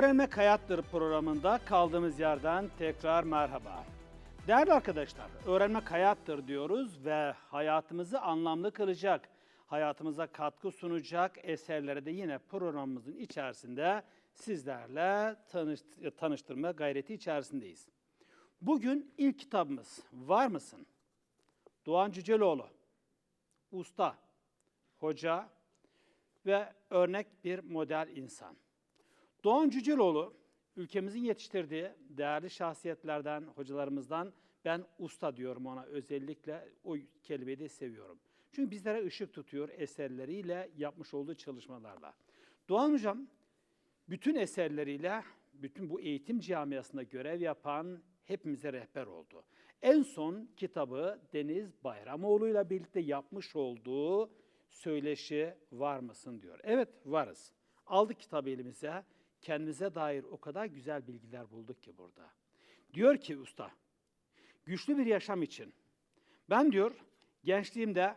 Öğrenmek Hayattır programında kaldığımız yerden tekrar merhaba. Değerli arkadaşlar, öğrenmek hayattır diyoruz ve hayatımızı anlamlı kılacak, hayatımıza katkı sunacak eserleri de yine programımızın içerisinde sizlerle tanış- tanıştırma gayreti içerisindeyiz. Bugün ilk kitabımız Var mısın? Doğan Cüceloğlu, usta, hoca ve örnek bir model insan. Doğan Cüceloğlu ülkemizin yetiştirdiği değerli şahsiyetlerden, hocalarımızdan ben usta diyorum ona özellikle o kelimeyi de seviyorum. Çünkü bizlere ışık tutuyor eserleriyle yapmış olduğu çalışmalarla. Doğan Hocam bütün eserleriyle bütün bu eğitim camiasında görev yapan hepimize rehber oldu. En son kitabı Deniz Bayramoğlu ile birlikte yapmış olduğu söyleşi var mısın diyor. Evet varız. Aldık kitabı elimize. Kendimize dair o kadar güzel bilgiler bulduk ki burada. Diyor ki usta, güçlü bir yaşam için ben diyor gençliğimde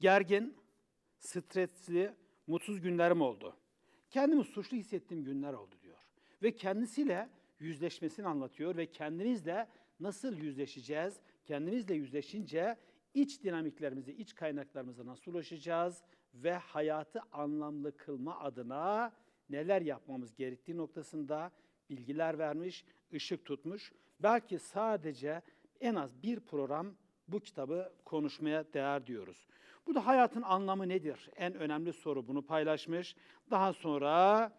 gergin, stresli, mutsuz günlerim oldu. Kendimi suçlu hissettiğim günler oldu diyor. Ve kendisiyle yüzleşmesini anlatıyor ve kendimizle nasıl yüzleşeceğiz? Kendimizle yüzleşince iç dinamiklerimizi, iç kaynaklarımıza nasıl ulaşacağız ve hayatı anlamlı kılma adına neler yapmamız gerektiği noktasında bilgiler vermiş, ışık tutmuş. Belki sadece en az bir program bu kitabı konuşmaya değer diyoruz. Bu da hayatın anlamı nedir? En önemli soru bunu paylaşmış. Daha sonra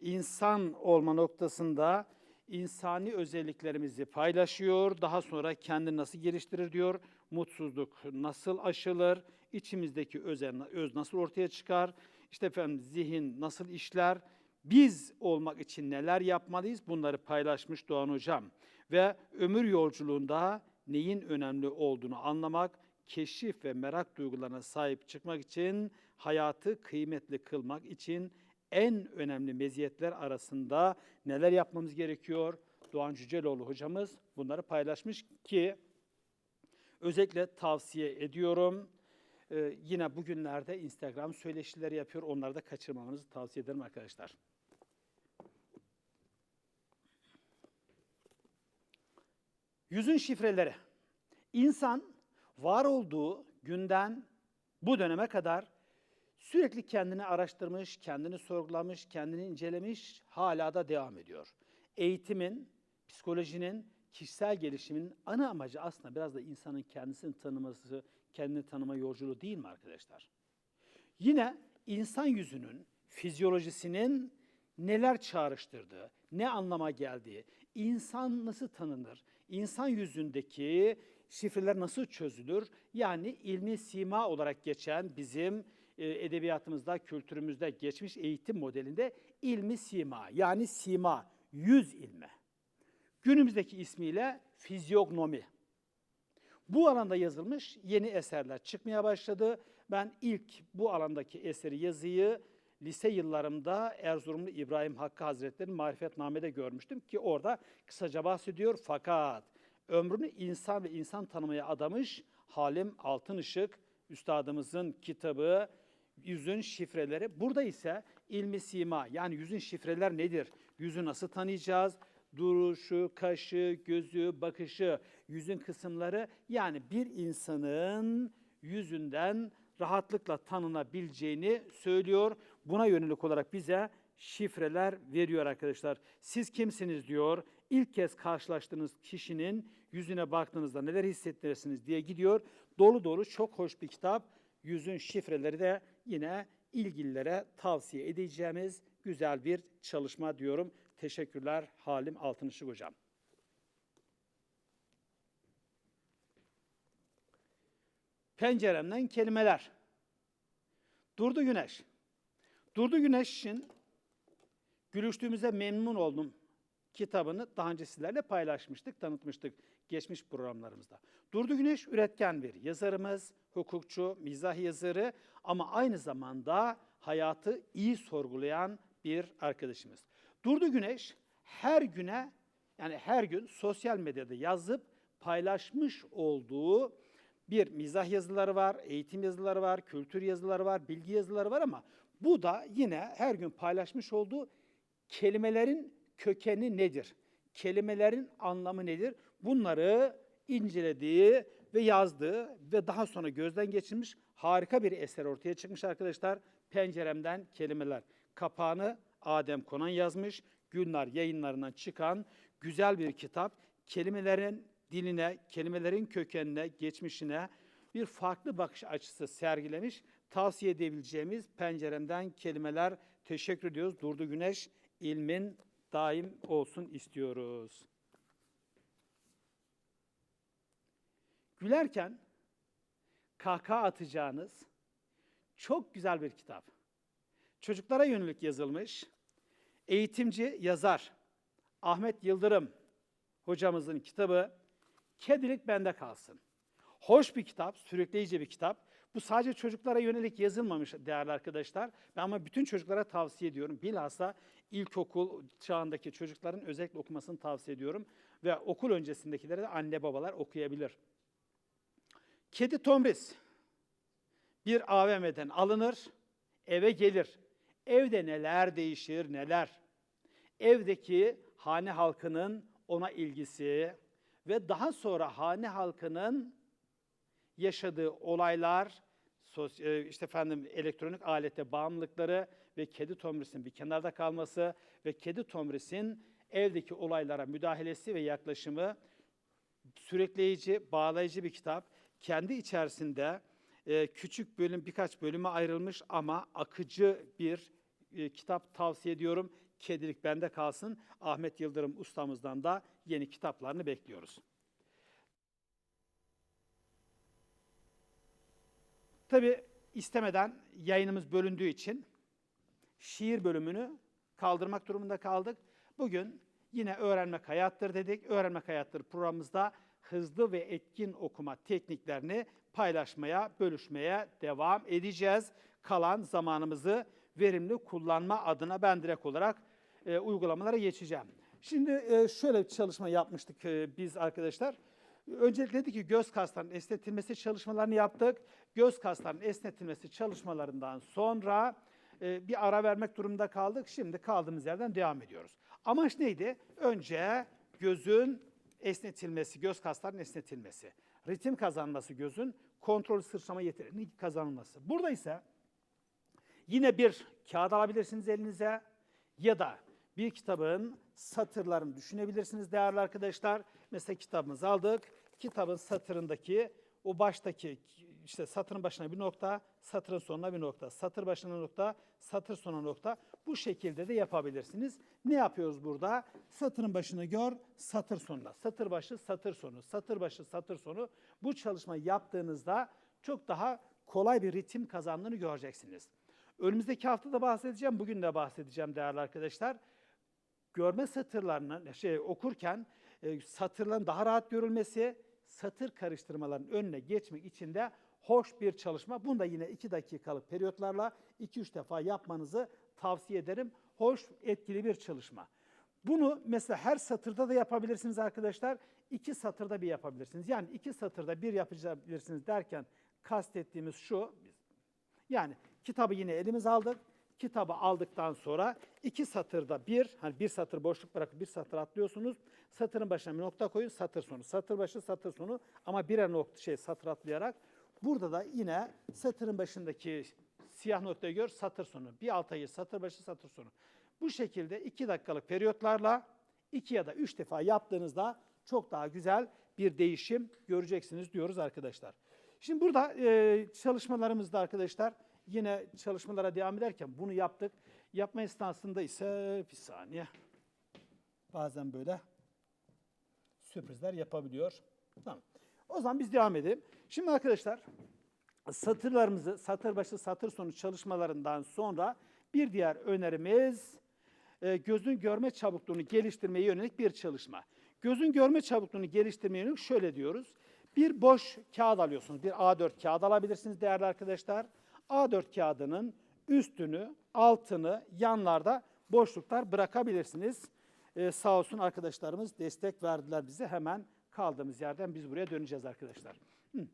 insan olma noktasında insani özelliklerimizi paylaşıyor. Daha sonra kendini nasıl geliştirir diyor. Mutsuzluk nasıl aşılır? İçimizdeki özen, öz nasıl ortaya çıkar? İşte efendim zihin nasıl işler? Biz olmak için neler yapmalıyız? Bunları paylaşmış Doğan Hocam. Ve ömür yolculuğunda neyin önemli olduğunu anlamak, keşif ve merak duygularına sahip çıkmak için, hayatı kıymetli kılmak için en önemli meziyetler arasında neler yapmamız gerekiyor? Doğan Cüceloğlu hocamız bunları paylaşmış ki özellikle tavsiye ediyorum. Ee, yine bugünlerde Instagram söyleşileri yapıyor. Onları da kaçırmamanızı tavsiye ederim arkadaşlar. Yüzün şifreleri. İnsan var olduğu günden bu döneme kadar sürekli kendini araştırmış, kendini sorgulamış, kendini incelemiş, hala da devam ediyor. Eğitimin, psikolojinin, kişisel gelişimin ana amacı aslında biraz da insanın kendisini tanıması, kendini tanıma yolculuğu değil mi arkadaşlar? Yine insan yüzünün, fizyolojisinin neler çağrıştırdığı, ne anlama geldiği, insan nasıl tanınır, insan yüzündeki şifreler nasıl çözülür? Yani ilmi sima olarak geçen bizim e, edebiyatımızda, kültürümüzde geçmiş eğitim modelinde ilmi sima yani sima, yüz ilmi. Günümüzdeki ismiyle fizyognomi. Bu alanda yazılmış yeni eserler çıkmaya başladı. Ben ilk bu alandaki eseri yazıyı lise yıllarımda Erzurumlu İbrahim Hakkı Hazretleri'nin Marifetname'de görmüştüm ki orada kısaca bahsediyor. Fakat ömrünü insan ve insan tanımaya adamış Halim Altınışık üstadımızın kitabı Yüzün Şifreleri. Burada ise ilmi sima yani yüzün şifreler nedir? Yüzü nasıl tanıyacağız? Duruşu, kaşı, gözü, bakışı, yüzün kısımları yani bir insanın yüzünden rahatlıkla tanınabileceğini söylüyor. Buna yönelik olarak bize şifreler veriyor arkadaşlar. Siz kimsiniz diyor. İlk kez karşılaştığınız kişinin yüzüne baktığınızda neler hissettirirsiniz diye gidiyor. Dolu dolu çok hoş bir kitap. Yüzün şifreleri de yine ilgililere tavsiye edeceğimiz güzel bir çalışma diyorum. Teşekkürler Halim Altınışık Hocam. Penceremden kelimeler. Durdu Güneş. Durdu Güneş'in Gülüştüğümüze memnun oldum kitabını daha önce sizlerle paylaşmıştık, tanıtmıştık geçmiş programlarımızda. Durdu Güneş üretken bir yazarımız, hukukçu, mizah yazarı ama aynı zamanda hayatı iyi sorgulayan bir arkadaşımız. Durdu Güneş her güne yani her gün sosyal medyada yazıp paylaşmış olduğu bir mizah yazıları var, eğitim yazıları var, kültür yazıları var, bilgi yazıları var ama bu da yine her gün paylaşmış olduğu kelimelerin kökeni nedir? Kelimelerin anlamı nedir? Bunları incelediği ve yazdığı ve daha sonra gözden geçirmiş harika bir eser ortaya çıkmış arkadaşlar. Penceremden kelimeler. Kapağını Adem Konan yazmış. Gülnar yayınlarından çıkan güzel bir kitap. Kelimelerin diline, kelimelerin kökenine, geçmişine bir farklı bakış açısı sergilemiş. Tavsiye edebileceğimiz penceremden kelimeler teşekkür ediyoruz. Durdu Güneş ilmin daim olsun istiyoruz. Gülerken kahkaha atacağınız çok güzel bir kitap. Çocuklara yönelik yazılmış. Eğitimci yazar Ahmet Yıldırım hocamızın kitabı Kedilik Bende Kalsın. Hoş bir kitap, sürükleyici bir kitap. Bu sadece çocuklara yönelik yazılmamış değerli arkadaşlar. Ben ama bütün çocuklara tavsiye ediyorum. Bilhassa ilkokul çağındaki çocukların özellikle okumasını tavsiye ediyorum. Ve okul öncesindekilere de anne babalar okuyabilir. Kedi Tomris bir AVM'den alınır, eve gelir. Evde neler değişir, neler. Evdeki hane halkının ona ilgisi ve daha sonra hane halkının yaşadığı olaylar, e, işte efendim elektronik alete bağımlılıkları ve kedi tomrisinin bir kenarda kalması ve kedi tomrisin evdeki olaylara müdahalesi ve yaklaşımı sürekleyici, bağlayıcı bir kitap. Kendi içerisinde e, küçük bölüm, birkaç bölüme ayrılmış ama akıcı bir e, kitap tavsiye ediyorum. Kedilik bende kalsın. Ahmet Yıldırım ustamızdan da yeni kitaplarını bekliyoruz. Tabii istemeden yayınımız bölündüğü için şiir bölümünü kaldırmak durumunda kaldık. Bugün yine öğrenmek hayattır dedik. Öğrenmek hayattır programımızda hızlı ve etkin okuma tekniklerini paylaşmaya, bölüşmeye devam edeceğiz. Kalan zamanımızı verimli kullanma adına ben direkt olarak e, uygulamalara geçeceğim. Şimdi e, şöyle bir çalışma yapmıştık e, biz arkadaşlar. Öncelikle dedik ki göz kaslarının esnetilmesi çalışmalarını yaptık. Göz kaslarının esnetilmesi çalışmalarından sonra e, bir ara vermek durumunda kaldık. Şimdi kaldığımız yerden devam ediyoruz. Amaç neydi? Önce gözün esnetilmesi, göz kaslarının esnetilmesi. Ritim kazanması gözün, kontrol sıçrama yeteneğinin kazanılması. Burada ise Yine bir kağıt alabilirsiniz elinize ya da bir kitabın satırlarını düşünebilirsiniz değerli arkadaşlar. Mesela kitabımızı aldık. Kitabın satırındaki o baştaki işte satırın başına bir nokta, satırın sonuna bir nokta, satır başına nokta, satır sonuna nokta. Bu şekilde de yapabilirsiniz. Ne yapıyoruz burada? Satırın başını gör, satır sonuna. Satır başı, satır sonu, satır başı, satır sonu. Bu çalışmayı yaptığınızda çok daha kolay bir ritim kazandığını göreceksiniz. Önümüzdeki hafta da bahsedeceğim, bugün de bahsedeceğim değerli arkadaşlar. Görme satırlarını şey okurken e, satırların daha rahat görülmesi, satır karıştırmaların önüne geçmek için de hoş bir çalışma. Bunu da yine 2 dakikalık periyotlarla 2-3 defa yapmanızı tavsiye ederim. Hoş, etkili bir çalışma. Bunu mesela her satırda da yapabilirsiniz arkadaşlar. İki satırda bir yapabilirsiniz. Yani iki satırda bir yapabilirsiniz derken kastettiğimiz şu. Yani kitabı yine elimize aldık. Kitabı aldıktan sonra iki satırda bir, hani bir satır boşluk bırakıp bir satır atlıyorsunuz. Satırın başına bir nokta koyun, satır sonu. Satır başı, satır sonu ama birer nokta şey satır atlayarak. Burada da yine satırın başındaki siyah noktayı gör, satır sonu. Bir alta gir, satır başı, satır sonu. Bu şekilde iki dakikalık periyotlarla iki ya da üç defa yaptığınızda çok daha güzel bir değişim göreceksiniz diyoruz arkadaşlar. Şimdi burada e, çalışmalarımızda arkadaşlar yine çalışmalara devam ederken bunu yaptık. Yapma esnasında ise bir saniye bazen böyle sürprizler yapabiliyor. Tamam. O zaman biz devam edelim. Şimdi arkadaşlar satırlarımızı satır başı satır sonu çalışmalarından sonra bir diğer önerimiz e, gözün görme çabukluğunu geliştirmeye yönelik bir çalışma. Gözün görme çabukluğunu geliştirmeye yönelik şöyle diyoruz. Bir boş kağıt alıyorsunuz. Bir A4 kağıt alabilirsiniz değerli arkadaşlar. A4 kağıdının üstünü, altını, yanlarda boşluklar bırakabilirsiniz. Ee, sağ olsun arkadaşlarımız destek verdiler bize. Hemen kaldığımız yerden biz buraya döneceğiz arkadaşlar. Hı.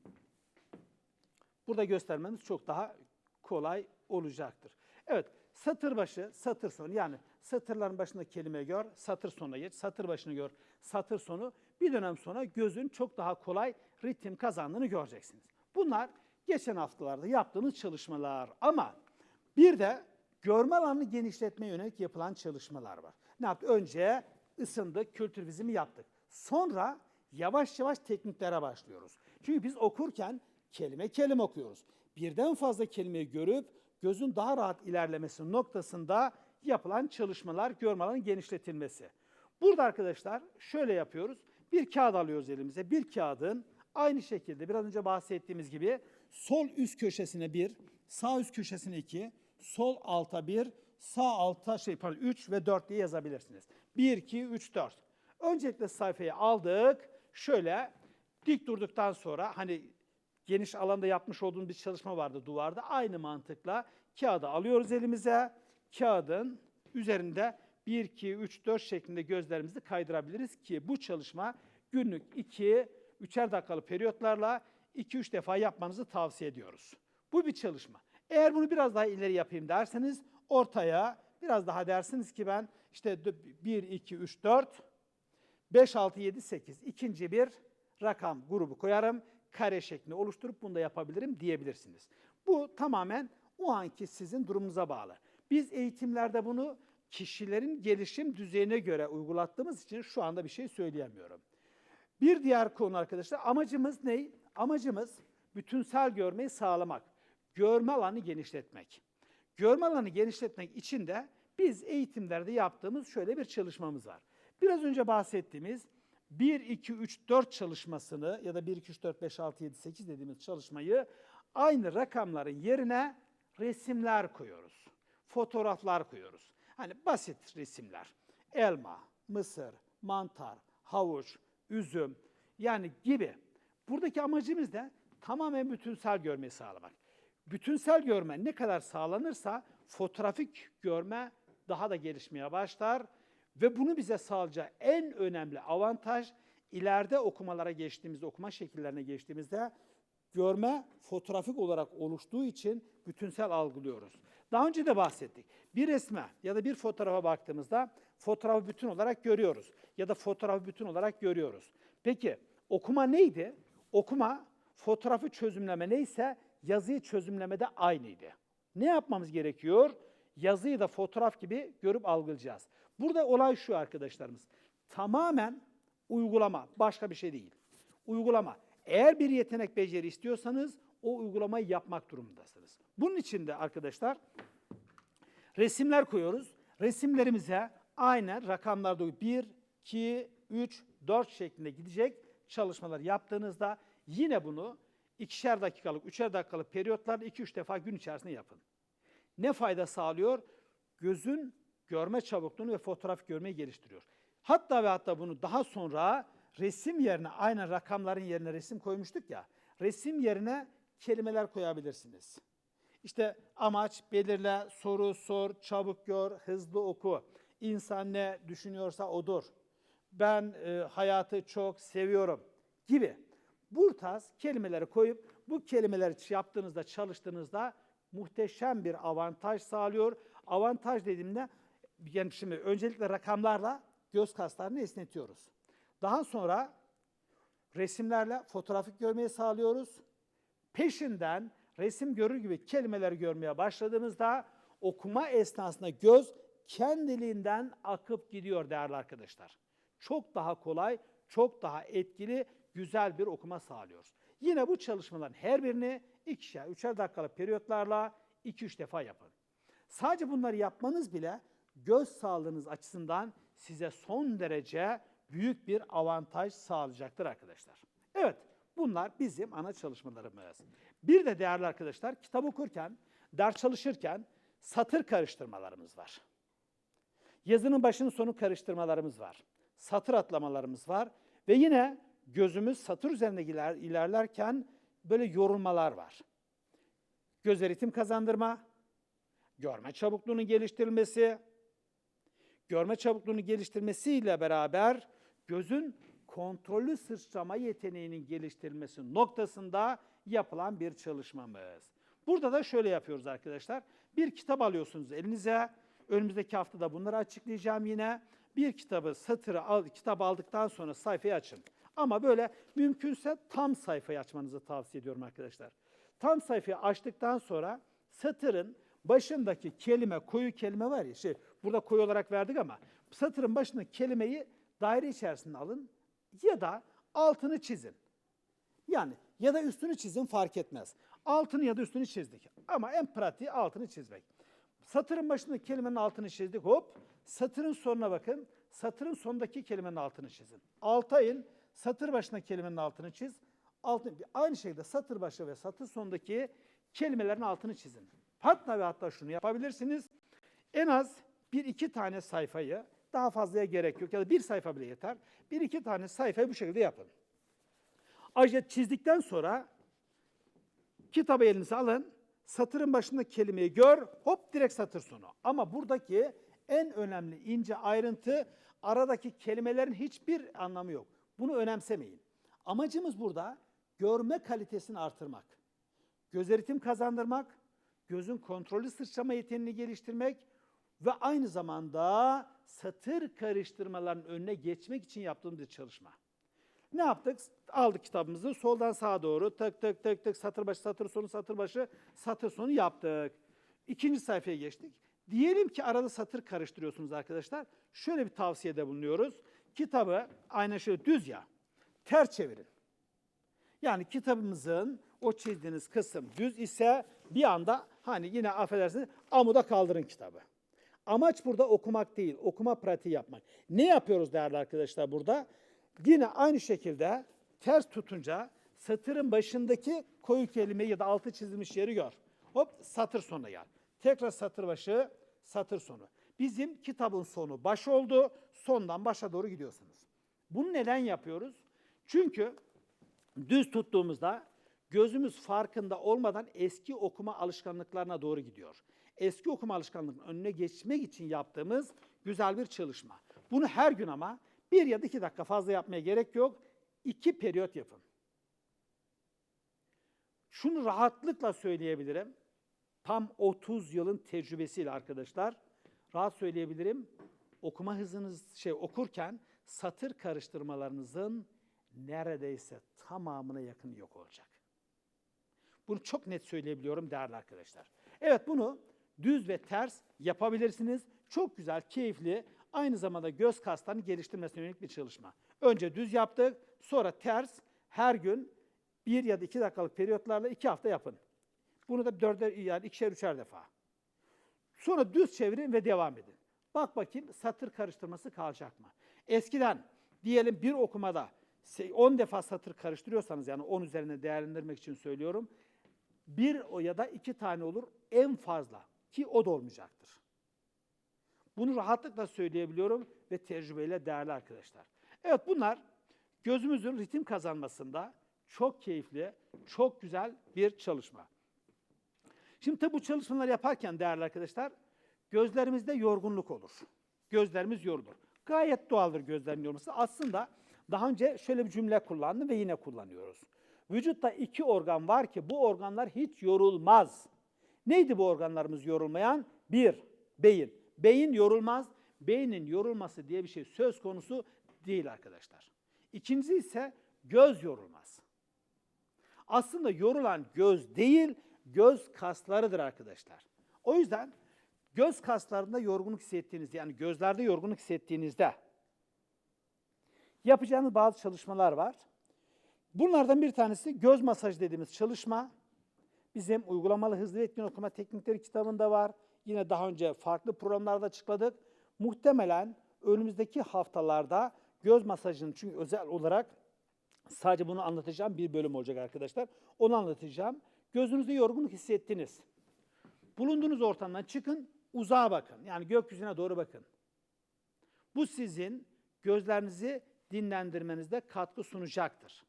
Burada göstermemiz çok daha kolay olacaktır. Evet, satır başı, satır sonu yani Satırların başında kelime gör, satır sonuna geç, satır başını gör, satır sonu. Bir dönem sonra gözün çok daha kolay ritim kazandığını göreceksiniz. Bunlar geçen haftalarda yaptığımız çalışmalar ama bir de görme alanını genişletmeye yönelik yapılan çalışmalar var. Ne yaptık? Önce ısındık, kültür vizimi yaptık. Sonra yavaş yavaş tekniklere başlıyoruz. Çünkü biz okurken kelime kelime okuyoruz. Birden fazla kelimeyi görüp gözün daha rahat ilerlemesi noktasında yapılan çalışmalar, görme alanının genişletilmesi. Burada arkadaşlar şöyle yapıyoruz. Bir kağıt alıyoruz elimize. Bir kağıdın aynı şekilde biraz önce bahsettiğimiz gibi sol üst köşesine bir, sağ üst köşesine iki, sol alta bir, sağ alta şey pardon 3 ve 4 diye yazabilirsiniz. 1, 2, 3, 4. Öncelikle sayfayı aldık. Şöyle dik durduktan sonra hani geniş alanda yapmış olduğumuz bir çalışma vardı duvarda. Aynı mantıkla kağıdı alıyoruz elimize. Kağıdın üzerinde 1, 2, 3, 4 şeklinde gözlerimizi kaydırabiliriz ki bu çalışma günlük 2, 3'er dakikalı periyotlarla 2-3 defa yapmanızı tavsiye ediyoruz. Bu bir çalışma. Eğer bunu biraz daha ileri yapayım derseniz ortaya biraz daha dersiniz ki ben işte 1, 2, 3, 4, 5, 6, 7, 8 ikinci bir rakam grubu koyarım. Kare şeklinde oluşturup bunu da yapabilirim diyebilirsiniz. Bu tamamen o anki sizin durumunuza bağlı. Biz eğitimlerde bunu kişilerin gelişim düzeyine göre uygulattığımız için şu anda bir şey söyleyemiyorum. Bir diğer konu arkadaşlar amacımız ne? Amacımız bütünsel görmeyi sağlamak. Görme alanı genişletmek. Görme alanı genişletmek için de biz eğitimlerde yaptığımız şöyle bir çalışmamız var. Biraz önce bahsettiğimiz 1, 2, 3, 4 çalışmasını ya da 1, 2, 3, 4, 5, 6, 7, 8 dediğimiz çalışmayı aynı rakamların yerine resimler koyuyoruz. Fotoğraflar koyuyoruz. Hani basit resimler. Elma, mısır, mantar, havuç, üzüm yani gibi. Buradaki amacımız da tamamen bütünsel görmeyi sağlamak. Bütünsel görme ne kadar sağlanırsa fotoğrafik görme daha da gelişmeye başlar ve bunu bize sağlayacağı en önemli avantaj ileride okumalara geçtiğimizde, okuma şekillerine geçtiğimizde görme fotoğrafik olarak oluştuğu için bütünsel algılıyoruz. Daha önce de bahsettik. Bir resme ya da bir fotoğrafa baktığımızda fotoğrafı bütün olarak görüyoruz ya da fotoğrafı bütün olarak görüyoruz. Peki okuma neydi? Okuma fotoğrafı çözümleme neyse yazıyı çözümleme de aynıydı. Ne yapmamız gerekiyor? Yazıyı da fotoğraf gibi görüp algılayacağız. Burada olay şu arkadaşlarımız. Tamamen uygulama, başka bir şey değil. Uygulama. Eğer bir yetenek beceri istiyorsanız o uygulamayı yapmak durumundasınız. Bunun için de arkadaşlar resimler koyuyoruz. Resimlerimize aynen rakamlarda 1, 2, 3, 4 şeklinde gidecek çalışmalar yaptığınızda yine bunu ikişer dakikalık, üçer dakikalık periyotlarla 2-3 defa gün içerisinde yapın. Ne fayda sağlıyor? Gözün görme çabukluğunu ve fotoğraf görmeyi geliştiriyor. Hatta ve hatta bunu daha sonra resim yerine, aynen rakamların yerine resim koymuştuk ya, resim yerine kelimeler koyabilirsiniz. İşte amaç belirle, soru sor, çabuk gör, hızlı oku. İnsan ne düşünüyorsa odur. Ben e, hayatı çok seviyorum gibi. Bu tarz kelimeleri koyup bu kelimeleri yaptığınızda, çalıştığınızda muhteşem bir avantaj sağlıyor. Avantaj dediğimde yani şimdi öncelikle rakamlarla göz kaslarını esnetiyoruz. Daha sonra resimlerle fotoğrafik görmeyi sağlıyoruz. Peşinden resim görür gibi kelimeleri görmeye başladığımızda okuma esnasında göz kendiliğinden akıp gidiyor değerli arkadaşlar. Çok daha kolay, çok daha etkili, güzel bir okuma sağlıyoruz. Yine bu çalışmaların her birini ikişer, üçer dakikalık periyotlarla iki üç defa yapın. Sadece bunları yapmanız bile göz sağlığınız açısından size son derece büyük bir avantaj sağlayacaktır arkadaşlar. Evet, bunlar bizim ana çalışmalarımız. Bir de değerli arkadaşlar, kitap okurken, ders çalışırken satır karıştırmalarımız var. Yazının başını sonu karıştırmalarımız var. Satır atlamalarımız var ve yine gözümüz satır üzerinde iler, ilerlerken böyle yorulmalar var. Göze ritim kazandırma, görme çabukluğunun geliştirilmesi, görme çabukluğunu geliştirmesiyle beraber gözün kontrollü sıçrama yeteneğinin geliştirilmesi noktasında yapılan bir çalışmamız. Burada da şöyle yapıyoruz arkadaşlar. Bir kitap alıyorsunuz elinize. Önümüzdeki haftada bunları açıklayacağım yine. Bir kitabı, satırı al, kitap aldıktan sonra sayfayı açın. Ama böyle mümkünse tam sayfayı açmanızı tavsiye ediyorum arkadaşlar. Tam sayfayı açtıktan sonra satırın başındaki kelime, koyu kelime var ya, şey, burada koyu olarak verdik ama satırın başındaki kelimeyi daire içerisinde alın ya da altını çizin. Yani ya da üstünü çizin fark etmez. Altını ya da üstünü çizdik. Ama en pratiği altını çizmek. Satırın başındaki kelimenin altını çizdik. Hop. Satırın sonuna bakın. Satırın sonundaki kelimenin altını çizin. Alta in. Satır başındaki kelimenin altını çiz. Altını, aynı şekilde satır başı ve satır sonundaki kelimelerin altını çizin. Hatta ve hatta şunu yapabilirsiniz. En az bir iki tane sayfayı, daha fazlaya gerek yok ya da bir sayfa bile yeter. Bir iki tane sayfayı bu şekilde yapın. Ayrıca çizdikten sonra kitabı elinize alın. Satırın başındaki kelimeyi gör, hop direkt satır sonu. Ama buradaki en önemli ince ayrıntı aradaki kelimelerin hiçbir anlamı yok. Bunu önemsemeyin. Amacımız burada görme kalitesini artırmak. Göz eritim kazandırmak, gözün kontrollü sıçrama yeteneğini geliştirmek ve aynı zamanda satır karıştırmaların önüne geçmek için yaptığımız bir çalışma. Ne yaptık? Aldık kitabımızı soldan sağa doğru tık tık tık tık satır başı satır sonu satır başı satır sonu yaptık. İkinci sayfaya geçtik. Diyelim ki arada satır karıştırıyorsunuz arkadaşlar. Şöyle bir tavsiyede bulunuyoruz. Kitabı aynen şöyle düz ya ters çevirin. Yani kitabımızın o çizdiğiniz kısım düz ise bir anda hani yine affedersiniz amuda kaldırın kitabı. Amaç burada okumak değil, okuma pratiği yapmak. Ne yapıyoruz değerli arkadaşlar burada? Yine aynı şekilde ters tutunca satırın başındaki koyu kelimeyi ya da altı çizilmiş yeri gör. Hop satır sonuna gel. Tekrar satır başı, satır sonu. Bizim kitabın sonu baş oldu, sondan başa doğru gidiyorsunuz. Bunu neden yapıyoruz? Çünkü düz tuttuğumuzda gözümüz farkında olmadan eski okuma alışkanlıklarına doğru gidiyor. Eski okuma alışkanlığının önüne geçmek için yaptığımız güzel bir çalışma. Bunu her gün ama bir ya da iki dakika fazla yapmaya gerek yok. İki periyot yapın. Şunu rahatlıkla söyleyebilirim. Tam 30 yılın tecrübesiyle arkadaşlar. Rahat söyleyebilirim. Okuma hızınız şey okurken satır karıştırmalarınızın neredeyse tamamına yakın yok olacak. Bunu çok net söyleyebiliyorum değerli arkadaşlar. Evet bunu düz ve ters yapabilirsiniz. Çok güzel, keyifli, aynı zamanda göz kaslarını geliştirmesine yönelik bir çalışma. Önce düz yaptık, sonra ters her gün bir ya da iki dakikalık periyotlarla iki hafta yapın. Bunu da dörder, yani ikişer üçer defa. Sonra düz çevirin ve devam edin. Bak bakayım satır karıştırması kalacak mı? Eskiden diyelim bir okumada 10 defa satır karıştırıyorsanız yani 10 üzerine değerlendirmek için söylüyorum. Bir ya da iki tane olur en fazla ki o da olmayacaktır. Bunu rahatlıkla söyleyebiliyorum ve tecrübeyle değerli arkadaşlar. Evet bunlar gözümüzün ritim kazanmasında çok keyifli, çok güzel bir çalışma. Şimdi tabi bu çalışmaları yaparken değerli arkadaşlar gözlerimizde yorgunluk olur. Gözlerimiz yorulur. Gayet doğaldır gözlerin yorulması. Aslında daha önce şöyle bir cümle kullandım ve yine kullanıyoruz. Vücutta iki organ var ki bu organlar hiç yorulmaz. Neydi bu organlarımız yorulmayan? Bir, beyin. Beyin yorulmaz. Beynin yorulması diye bir şey söz konusu değil arkadaşlar. İkincisi ise göz yorulmaz. Aslında yorulan göz değil, göz kaslarıdır arkadaşlar. O yüzden göz kaslarında yorgunluk hissettiğiniz yani gözlerde yorgunluk hissettiğinizde yapacağınız bazı çalışmalar var. Bunlardan bir tanesi göz masajı dediğimiz çalışma. Bizim uygulamalı hızlı etkin okuma teknikleri kitabında var. Yine daha önce farklı programlarda açıkladık. Muhtemelen önümüzdeki haftalarda göz masajının çünkü özel olarak sadece bunu anlatacağım bir bölüm olacak arkadaşlar. Onu anlatacağım. Gözünüzde yorgunluk hissettiniz. Bulunduğunuz ortamdan çıkın, uzağa bakın. Yani gökyüzüne doğru bakın. Bu sizin gözlerinizi dinlendirmenizde katkı sunacaktır.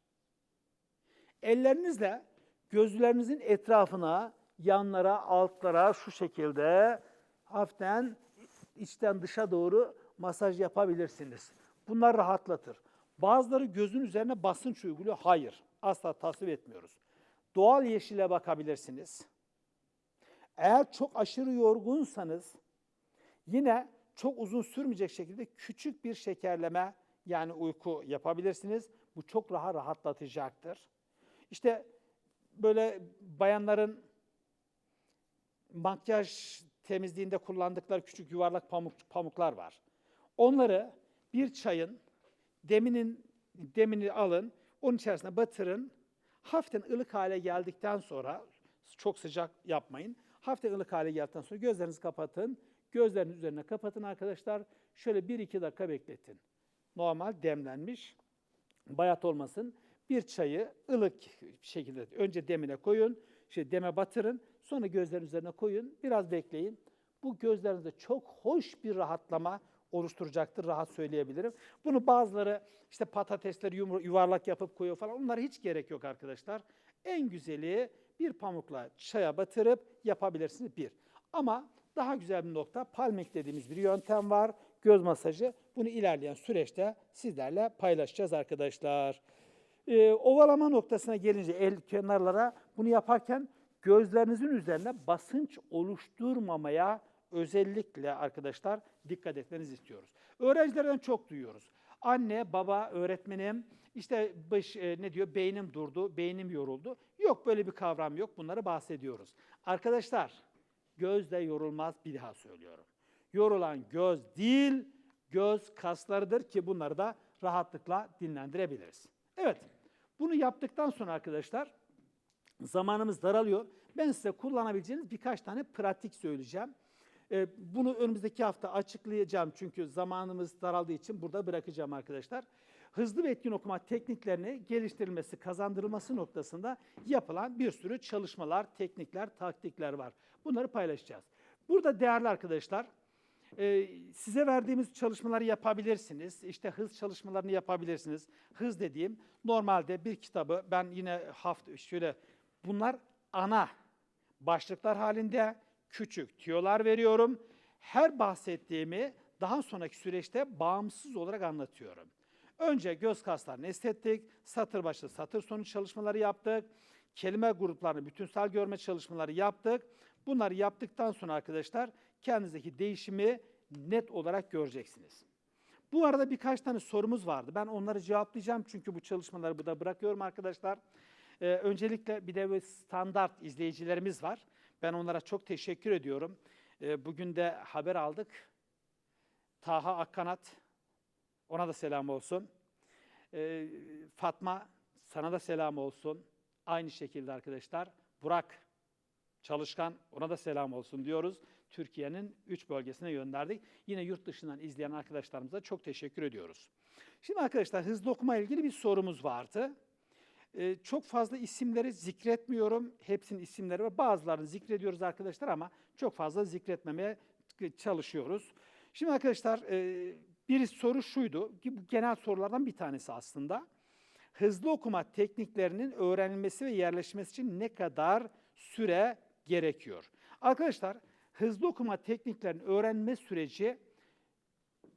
Ellerinizle gözlerinizin etrafına, yanlara, altlara şu şekilde hafiften içten dışa doğru masaj yapabilirsiniz. Bunlar rahatlatır. Bazıları gözün üzerine basınç uyguluyor. Hayır, asla tasvip etmiyoruz. Doğal yeşile bakabilirsiniz. Eğer çok aşırı yorgunsanız Yine çok uzun sürmeyecek şekilde küçük bir şekerleme yani uyku yapabilirsiniz. Bu çok rahat rahatlatacaktır. İşte böyle bayanların makyaj temizliğinde kullandıkları küçük yuvarlak pamuk, pamuklar var. Onları bir çayın deminin demini alın, onun içerisine batırın. Hafiften ılık hale geldikten sonra, çok sıcak yapmayın. Hafiften ılık hale geldikten sonra gözlerinizi kapatın. Gözleriniz üzerine kapatın arkadaşlar. Şöyle 1-2 dakika bekletin. Normal demlenmiş, bayat olmasın. Bir çayı ılık şekilde önce demine koyun, şey deme batırın, sonra gözlerin üzerine koyun, biraz bekleyin. Bu gözlerinizde çok hoş bir rahatlama oluşturacaktır, rahat söyleyebilirim. Bunu bazıları işte patatesleri yuvarlak yapıp koyuyor falan, onlara hiç gerek yok arkadaşlar. En güzeli bir pamukla çaya batırıp yapabilirsiniz bir. Ama daha güzel bir nokta, palmik dediğimiz bir yöntem var, göz masajı. Bunu ilerleyen süreçte sizlerle paylaşacağız arkadaşlar. Ee, ovalama noktasına gelince el kenarlara bunu yaparken gözlerinizin üzerine basınç oluşturmamaya özellikle arkadaşlar dikkat etmenizi istiyoruz. Öğrencilerden çok duyuyoruz. Anne, baba, öğretmenim işte baş, e, ne diyor beynim durdu, beynim yoruldu. Yok böyle bir kavram yok. Bunları bahsediyoruz. Arkadaşlar gözde yorulmaz bir daha söylüyorum. Yorulan göz değil, göz kaslarıdır ki bunları da rahatlıkla dinlendirebiliriz. Evet, bunu yaptıktan sonra arkadaşlar zamanımız daralıyor. Ben size kullanabileceğiniz birkaç tane pratik söyleyeceğim. Ee, Bunu önümüzdeki hafta açıklayacağım çünkü zamanımız daraldığı için burada bırakacağım arkadaşlar. Hızlı ve etkin okuma tekniklerini geliştirilmesi, kazandırılması noktasında yapılan bir sürü çalışmalar, teknikler, taktikler var. Bunları paylaşacağız. Burada değerli arkadaşlar, ee, size verdiğimiz çalışmaları yapabilirsiniz. İşte hız çalışmalarını yapabilirsiniz. Hız dediğim normalde bir kitabı ben yine hafta şöyle bunlar ana başlıklar halinde küçük tüyolar veriyorum. Her bahsettiğimi daha sonraki süreçte bağımsız olarak anlatıyorum. Önce göz kaslarını estettik, satır başı satır sonu çalışmaları yaptık, kelime gruplarını bütünsel görme çalışmaları yaptık. Bunları yaptıktan sonra arkadaşlar kendinizdeki değişimi net olarak göreceksiniz. Bu arada birkaç tane sorumuz vardı. Ben onları cevaplayacağım çünkü bu çalışmaları burada bırakıyorum arkadaşlar. Ee, öncelikle bir de standart izleyicilerimiz var. Ben onlara çok teşekkür ediyorum. Ee, bugün de haber aldık. Taha Akkanat, ona da selam olsun. Ee, Fatma, sana da selam olsun. Aynı şekilde arkadaşlar. Burak, Çalışkan, ona da selam olsun diyoruz. Türkiye'nin üç bölgesine gönderdik. Yine yurt dışından izleyen arkadaşlarımıza çok teşekkür ediyoruz. Şimdi arkadaşlar hızlı okuma ilgili bir sorumuz vardı. Ee, çok fazla isimleri zikretmiyorum. Hepsinin isimleri var. Bazılarını zikrediyoruz arkadaşlar ama çok fazla zikretmemeye çalışıyoruz. Şimdi arkadaşlar e, bir soru şuydu. ki Bu genel sorulardan bir tanesi aslında. Hızlı okuma tekniklerinin öğrenilmesi ve yerleşmesi için ne kadar süre gerekiyor? Arkadaşlar hızlı okuma tekniklerinin öğrenme süreci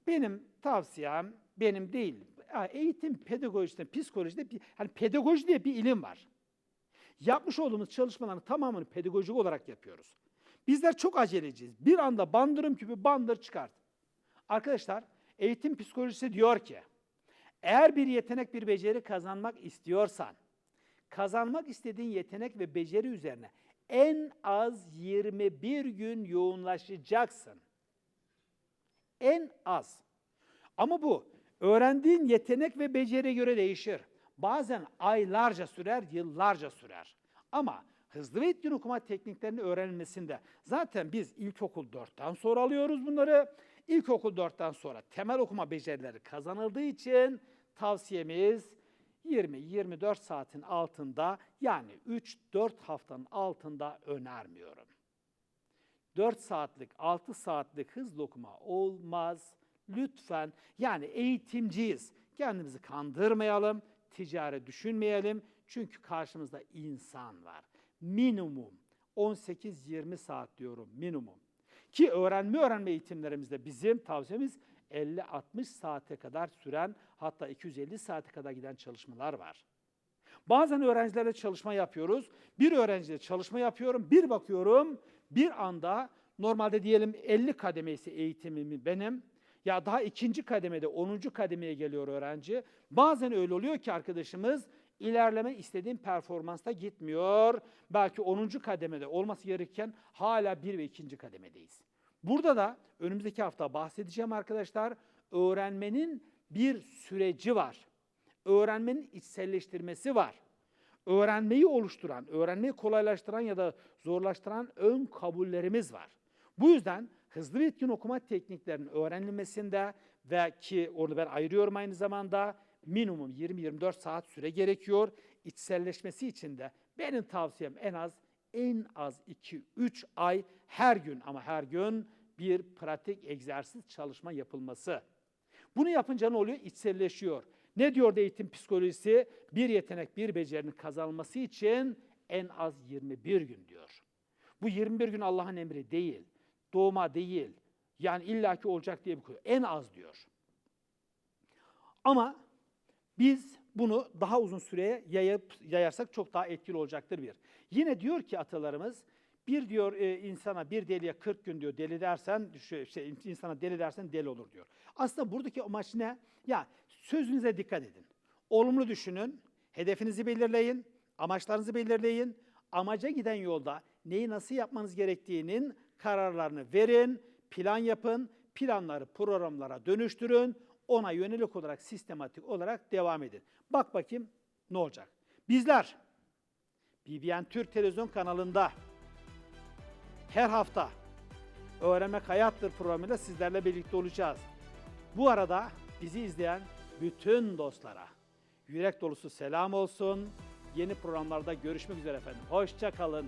benim tavsiyem, benim değil. Eğitim pedagojisinde, psikolojide, bir, hani pedagoji diye bir ilim var. Yapmış olduğumuz çalışmaların tamamını pedagojik olarak yapıyoruz. Bizler çok aceleciyiz. Bir anda bandırım gibi bandır çıkart. Arkadaşlar eğitim psikolojisi diyor ki, eğer bir yetenek, bir beceri kazanmak istiyorsan, kazanmak istediğin yetenek ve beceri üzerine en az 21 gün yoğunlaşacaksın. En az. Ama bu öğrendiğin yetenek ve beceriye göre değişir. Bazen aylarca sürer, yıllarca sürer. Ama hızlı ve etkin okuma tekniklerinin öğrenilmesinde zaten biz ilkokul 4'ten sonra alıyoruz bunları. İlkokul 4'ten sonra temel okuma becerileri kazanıldığı için tavsiyemiz 20-24 saatin altında yani 3-4 haftanın altında önermiyorum. 4 saatlik, 6 saatlik hızlı okuma olmaz. Lütfen yani eğitimciyiz. Kendimizi kandırmayalım, ticari düşünmeyelim. Çünkü karşımızda insan var. Minimum 18-20 saat diyorum minimum. Ki öğrenme öğrenme eğitimlerimizde bizim tavsiyemiz 50-60 saate kadar süren hatta 250 saate kadar giden çalışmalar var. Bazen öğrencilerle çalışma yapıyoruz. Bir öğrenciyle çalışma yapıyorum. Bir bakıyorum bir anda normalde diyelim 50 kademesi eğitimimi benim. Ya daha ikinci kademede 10. kademeye geliyor öğrenci. Bazen öyle oluyor ki arkadaşımız ilerleme istediğim performansta gitmiyor. Belki 10. kademede olması gereken hala 1 ve 2. kademedeyiz. Burada da önümüzdeki hafta bahsedeceğim arkadaşlar. Öğrenmenin bir süreci var. Öğrenmenin içselleştirmesi var. Öğrenmeyi oluşturan, öğrenmeyi kolaylaştıran ya da zorlaştıran ön kabullerimiz var. Bu yüzden hızlı ve etkin okuma tekniklerinin öğrenilmesinde ve ki onu ben ayırıyorum aynı zamanda minimum 20-24 saat süre gerekiyor. İçselleşmesi için de benim tavsiyem en az en az 2-3 ay her gün ama her gün bir pratik egzersiz çalışma yapılması. Bunu yapınca ne oluyor? İçselleşiyor. Ne diyor eğitim psikolojisi? Bir yetenek, bir becerinin kazanılması için en az 21 gün diyor. Bu 21 gün Allah'ın emri değil, doğma değil. Yani illaki olacak diye bir konu. En az diyor. Ama biz bunu daha uzun süreye yayıp yayarsak çok daha etkili olacaktır bir. Yine diyor ki atalarımız bir diyor e, insana bir deliye 40 gün diyor deli dersen şey insana deli dersen deli olur diyor. Aslında buradaki amaç ne? Ya sözünüze dikkat edin. Olumlu düşünün, hedefinizi belirleyin, amaçlarınızı belirleyin. Amaca giden yolda neyi nasıl yapmanız gerektiğinin kararlarını verin, plan yapın, planları programlara dönüştürün, ona yönelik olarak sistematik olarak devam edin. Bak bakayım ne olacak. Bizler BBN Türk Televizyon kanalında her hafta Öğrenmek Hayattır programıyla sizlerle birlikte olacağız. Bu arada bizi izleyen bütün dostlara yürek dolusu selam olsun. Yeni programlarda görüşmek üzere efendim. Hoşça kalın.